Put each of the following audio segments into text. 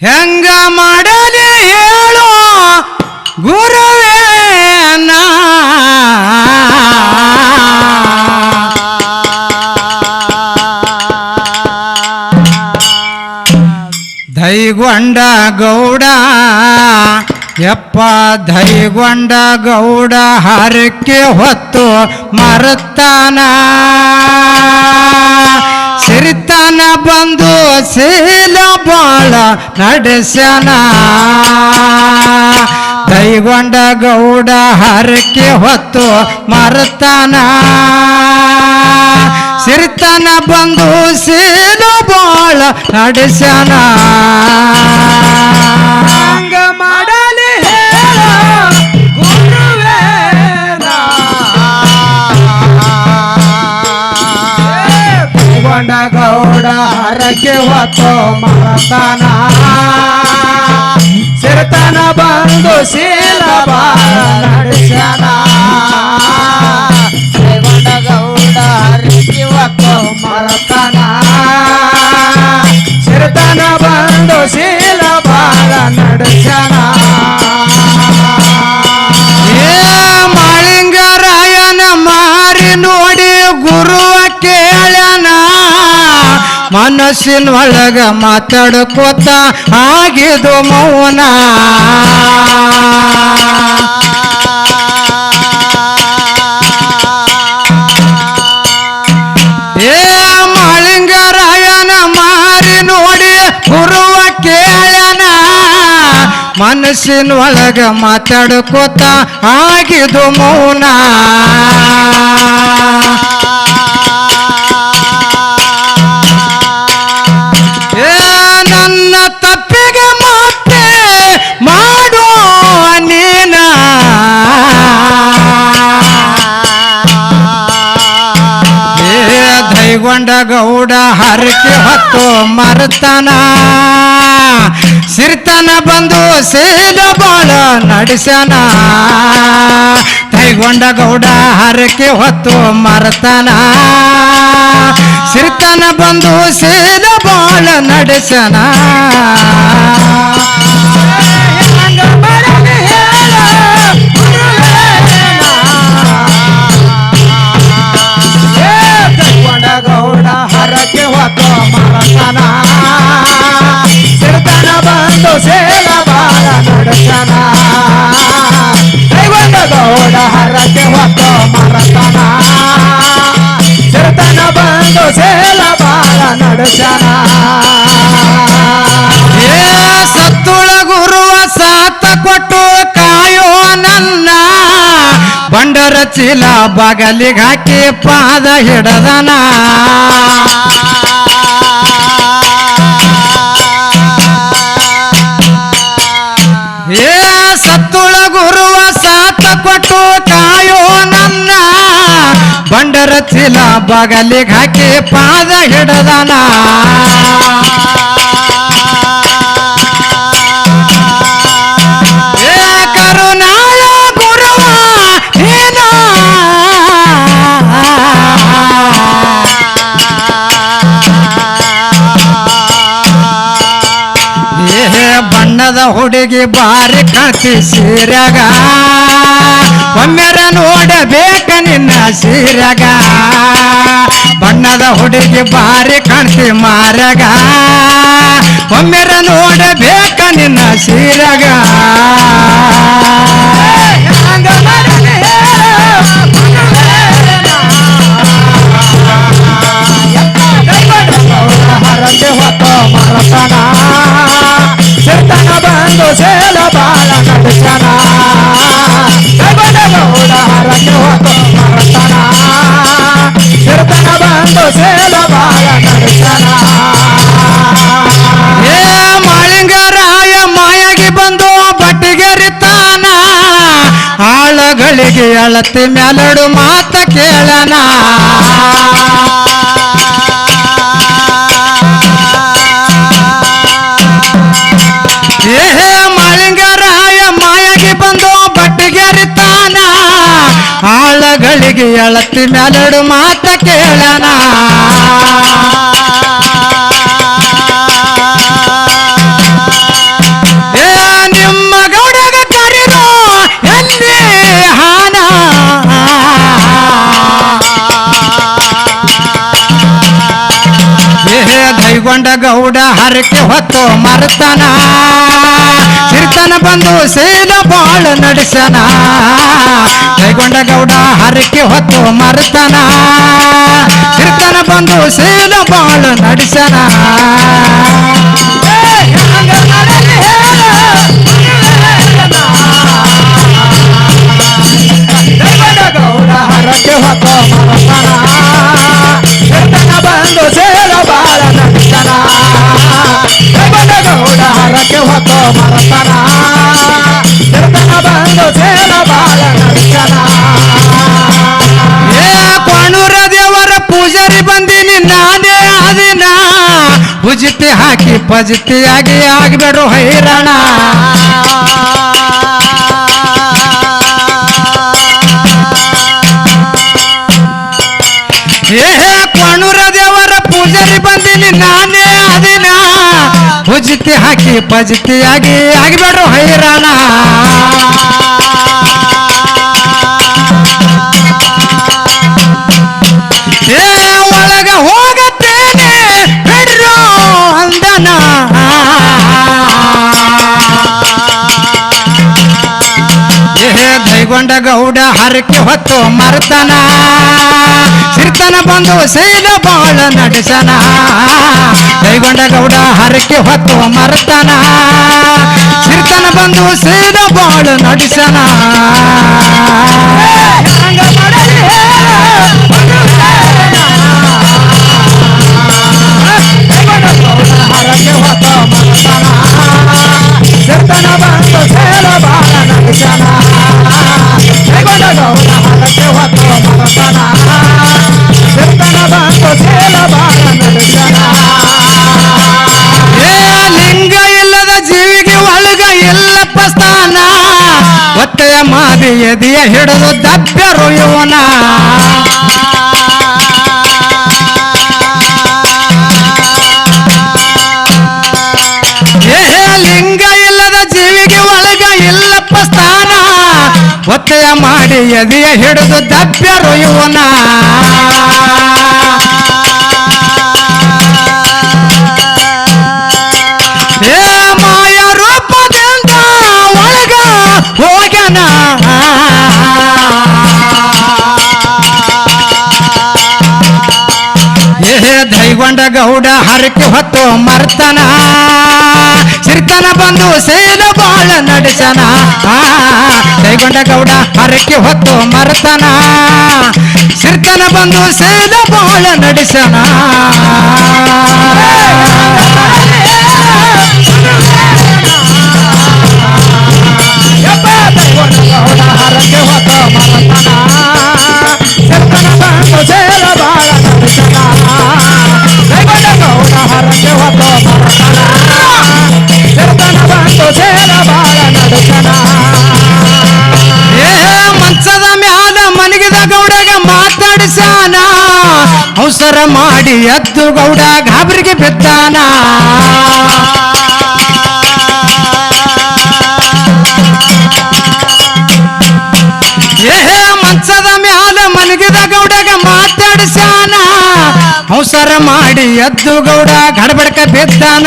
ಹೆಂಗ ಮಾಡಲಿ ಹೇಳು ಗುರುವೇ ನಾ? ದೈಗೊಂಡ ಗೌಡ ಎಪ್ಪ ದೈಗೊಂಡ ಗೌಡ ಹರಕೆ ಹೊತ್ತು ಮರತಾನ ಸಿರಿತನ ಬಂದು ಶೀಲ ಬಾಳ ನಡೆಸ್ಯಾನ. ಕೈಗೊಂಡ ಗೌಡ ಹರಕೆ ಹೊತ್ತು ಮರತಾನ. ಸಿರಿತನ ಬಂದು ಶೀಲ ಬಾಳ ನಡೆಸ್ಯಾನ. ಗೊಂಡ ಗೌಡ ಹರಕೆ ಹೊತ್ತು ಮರತಾನ ಸಿರಿತನ ಬಂದು ಶೀಲ ಬಾಳ ಮನಸ್ಸಿನೊಳಗ ಮಾತಾಡ್ಕೋತ ಆಗಿದು ಮೌನ. ಏ ಮಾಳಿಂಗರಾಯನ ಮಾರಿ ನೋಡಿ ಗುರುವ ಕೇಳನ. ಮನಸ್ಸಿನೊಳಗ ಮಾತಾಡ್ಕೋತ ಆಗಿದು ಮೌನ. ಏ ದೈಗೊಂಡ ಗೌಡ ಹರಕೆ ಹೊತ್ತು ಮರತನ. ಸಿರ್ತನ ಬಂದು ಸೇದ ಬಾಳ ನಡೆಸನ ಕೈಗೊಂಡ ಗೌಡ ಹರಕೆ ಹೊತ್ತು ಮರತನ. ಸಿರ್ತನ ಬಂದು ಸೇದ ಬಾಳ ನಡೆಸನ ಸೇಲ ಬಾಳ ನಡೆಸನ ಏ ಸತ್ತುಳ ಗುರುವ ಸಾತ ಕೊಟ್ಟು ಕಾಯೋ ನನ್ನ. ಬಂಡರ ಚೀಲ ಬಗಲಿಗೆ ಹಾಕಿ ಪಾದ ಹಿಡದನ. ಬಗಲಿ ಬಗಲಿಗೆ ಹಾಕಿ ಪಾದ ಹಿಡದನ. ಬಣ್ಣದ ಹುಡುಗಿ ಬಾರಿ ಕಾತಿ ಸೀರ್ಯಾಗ. ಒಮ್ಮೆರ ನೋಡಬೇಕ ನಿನ್ನ ಸೀರಗ. ಬಣ್ಣದ ಹುಡುಗಿ ಬಾರಿ ಕಾಣ್ತಿ ಮಾರಗ. ಒಮ್ಮೆರ ನೋಡಬೇಕ ನಿನ್ನ ಸೀರಗ. ಸೇಲ ಬಾಲ ಗುರುವೇ ಸೇಲ ಬಾಳ ನಡೆಸನ ಏ ಮಾಳಿಂಗರಾಯ ಮಾಯಾಗಿ ಬಂದು ಬಟ್ಟಿಗೆರಿತಾನ ಆಳಗಳಿಗೆ ಅಳತಿ ಮ್ಯಾಲಡು ಮಾತ ಕೇಳನ ಆಳಗಳಿಗೆ ಅಳತಿ ಮ್ಯಾಲಡು ಮಾತ ಕೇಳನ ದೈಗೊಂಡ ಗೌಡ ಹರಕೆ ಹೊತ್ತು ಮರತನ. ಕೀರ್ತನ ಬಂದು ಸೇನ ಬಾಳ ನಡೆಸನ. ಕೈಗೊಂಡ ಗೌಡ ಹರಕೆ ಹೊತ್ತು ಮರತನ. ಕೀರ್ತನ ಬಂದು ಸೇನ ಬಾಳ ನಡೆಸನ. ಹರಕೆ ಹೊತ್ತು ಮರತನ ಕೀರ್ತನ ಬಂದು ಮರತನ ಕೀರ್ತನ ಬಂದು ಸೇರ ಬಾಳ ನಡಿತನ ಏ ಕೊಣೂರ ದೇವರ ಪೂಜಾರಿ ಬಂದಿನಿ ನಾನೇ ಆದಿನ ಭುಜಿತಿ ಹಾಕಿ ಪಜಿತಿಯಾಗಿ ಆಗ್ಬೇಡು ಹೈರಾಣ ಏ ಭುಜಿತಿ ಹಾಕಿ ಪಜಿತಿಯಾಗಿ ಆಗಿಬೇಡ್ರು ಹೈರಾಣ. ಏ ಗೌಡ ಹರಕೆ ಹೊತ್ತು ಮರ್ತನ. ಸಿರ್ತನ ಬಂದು ಸೇದ ಬಾಳ ನಡೆಸನ. ಕೈಗೊಂಡ ಗೌಡ ಹರಕೆ ಹೊತ್ತು ಮರ್ತನ. ಸಿರ್ತನ ಬಂದು ಸೇದ ಬಾಳ ನಡೆಸನ. ಇಲ್ಲಪ್ಪ ಸ್ಥಾನ ಒತ್ತೆಯ ಮಾದಿ ಎದೆಯ ಹಿಡಿದು ದಬ್ಬರು ಇವನ ಲಿಂಗ ಇಲ್ಲದ ಜೀವಿಗೆ ಒಳಗ ಇಲ್ಲಪ್ಪ ಸ್ಥಾನ. ಒತ್ತೆಯ ಮಾಡಿ ಎದೆಯ ಹಿಡಿದು ದಬ್ಬರು ಇವನ ಗೌಡ ಹರಕೆ ಹೊತ್ತು ಮರ್ತನ ಸಿರ್ತನ ಬಂದು ಸೇದ ಬಾಳ ನಡೆಸನ ಕೈಗೊಂಡ ಗೌಡ ಹರಕೆ ಹೊತ್ತು ಮರ್ತನ ಸಿರ್ತನ ಬಂದು ಸೇದ ಬಾಳ ನಡೆಸನ ಮಾಡಿ ಎದ್ದು ಗೌಡ ಗಾಬರಿಗೆ ಬಿದ್ದಾನ. ಏಹೇ ಮಂಚದ ಮ್ಯಾಲ ಮನಗಿದ ಗೌಡಗ ಮಾತಾಡಿಸಾನ ಅವಸರ ಮಾಡಿ ಎದ್ದು ಗೌಡ ಗಡಬಡಕ ಬಿದ್ದಾನ.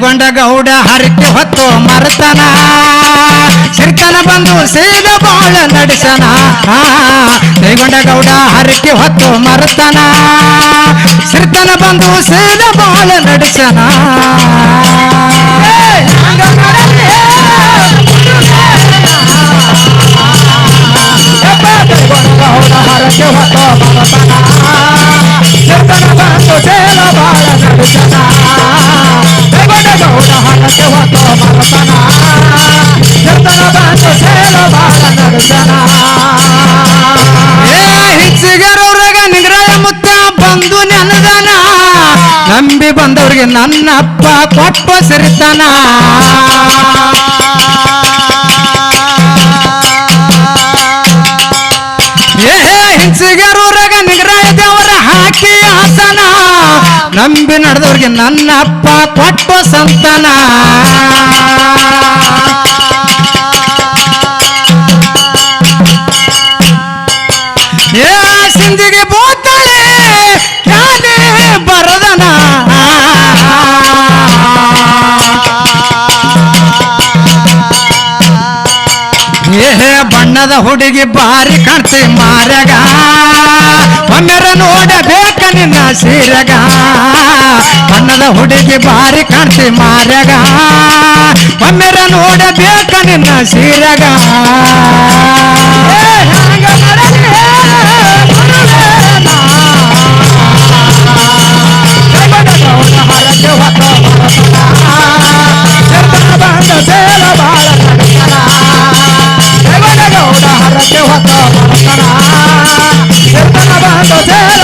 ದೈಗೊಂಡ ಗೌಡ ಹರಕೆ ಹೊತ್ತು ಮರ್ತನ. ಸಿರ್ಕನ ಬಂದು ಸೇದ ಬಾಳ ನಡೆಸನ. ದೈಗೊಂಡ ಗೌಡ ಹರಕೆ ಹೊತ್ತು ಮರ್ತನ. ಸಿರ್ತನ ಬಂದು ಸೇದ ಬಾಳ ನಡೆಸನ. ಹಂಗ ಮಾಡಲಿ ಗೌಡ ಹರಕೆ ಹೊತ್ತ ಮರತನ ಕೀರ್ತನ ಬಂದು ಸೇರ ಬಾಳ ನಡಿತನ ಗೌಡ ಹರಕೆ ಹೊತ್ತ ಮರತನ ಕೀರ್ತನ ಬಂದು ಸೇರ ಬಾಳ ನಡಿತನ ಹಿಚ್ಚಿಗರವ್ರಾಗ ನಿಗ್ರಹ ಮುತ್ತ ಬಂದು ನೆನದನ. ನಂಬಿ ಬಂದವ್ರಿಗೆ ನನ್ನಪ್ಪ ಕೊಟ್ಟ ಸಿರಿತನ. ನಂಬಿ ನಡೆದವ್ರಿಗೆ ನನ್ನಪ್ಪ ಕೊಟ್ಟು ಸಂತಾನ ಏ ಸಿಂಧಿಗೆ ಬಣ್ಣದ ಹುಡುಗಿ ಬಾರಿ ಕಾಣ್ತಿ ಮಾರಗ ಒಮ್ಮೆರ ನೋಡಬೇಕ ನಿನ್ನ ಸೀರಗ ಬಣ್ಣದ ಹುಡುಗಿ ಬಾರಿ ಕಾಣ್ತಿ ಮಾರಗ ಒಮ್ಮೆರ ನೋಡಬೇಕ ನಿನ್ನ ಸೀರಗ ಬಾಳ Saturday